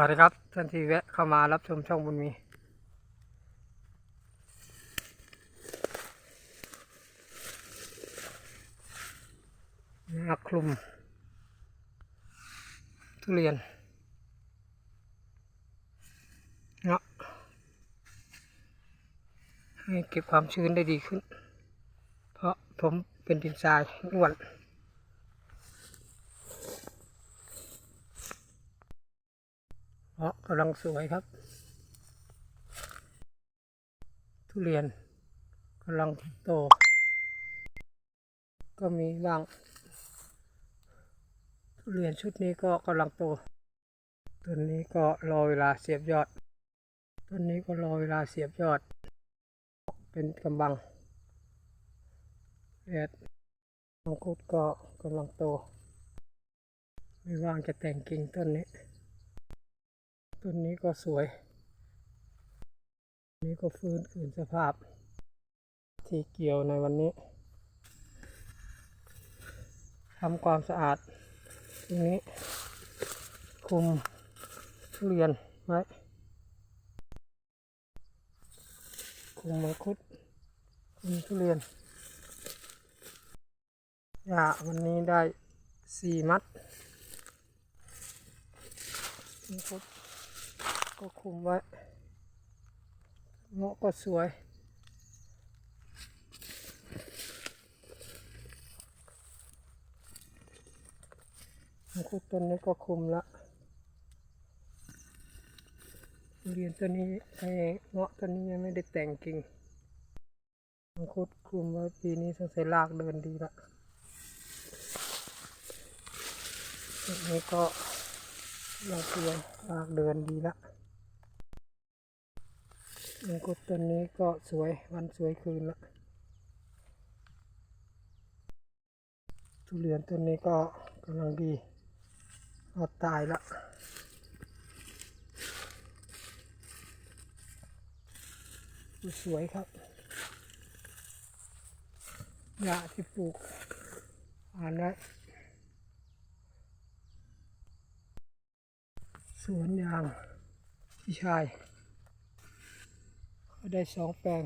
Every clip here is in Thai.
วัสดีครับท่านที่แวะเข้ามารับชมช่องบุญมีมาคลุม ทุเรียนเนาะให้เก็บความชื้นได้ดีขึ้น เพราะผมเป็นดินทรายอ้วน เพราะกำลังสวยครับ ทุเรียนกำลังโต ก็มีบาง ทุเรียนชุดนี้ก็กำลังโตต้นนี้ก็รอเวลาเสียบยอดต้นนี้ก็รอเวลาเสียบยอด เป็นกำบังแอดมังคุดก็กำลังโต ไม่ว่างจะแต่งกิ่งต้นนี้ ต้นนี้ก็สวย นี้ก็ฟื้นคืนสภาพ ที่เกี่ยวในวันนี้ทำความสะอาดตรงนี้ คุมทุเรียนไว้คุมมังคุดคุมทุเรียนหญ้าวันนี้ได้สี่มัดมังคุด ก็คุมไว้เงาะก็สวยมังคุดต้นนี้ก็คุมละเรียนต้นนี้ไอ้เงาะต้นนี้ยังไม่ได้แต่งกิ่งมังคุดคุมไว้ปีนี้สงสัยรากเดินดีละต้นนี้ก็รากเดินรากเดินดีละ มงคุดต้นนี้ก็สวยวันสวยคืนละทุเรียนต้นนี้ก็กำลังดีอาตายละสวยครับหญ้าที่ปลูกอ่านไว้สวนยางพี่ชาย ได้สองแปลง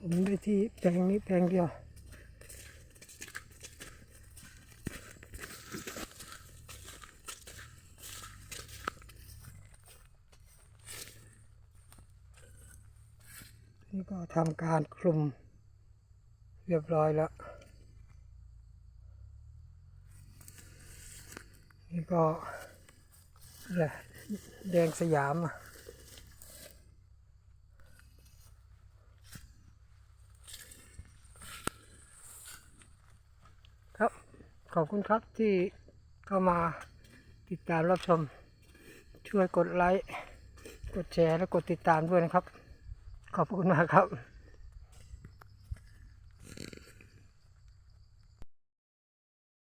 ผมได้ที่แปลงนี้แปลงเดียวนี่ก็ทำการคลุมเรียบร้อยแล้ว นี่ก็ แดงสยามอะครับ ขอบคุณครับที่เข้ามาติดตามรับชม ช่วยกดไลค์ กดแชร์ และกดติดตามด้วยนะครับ ขอบคุณมากครับ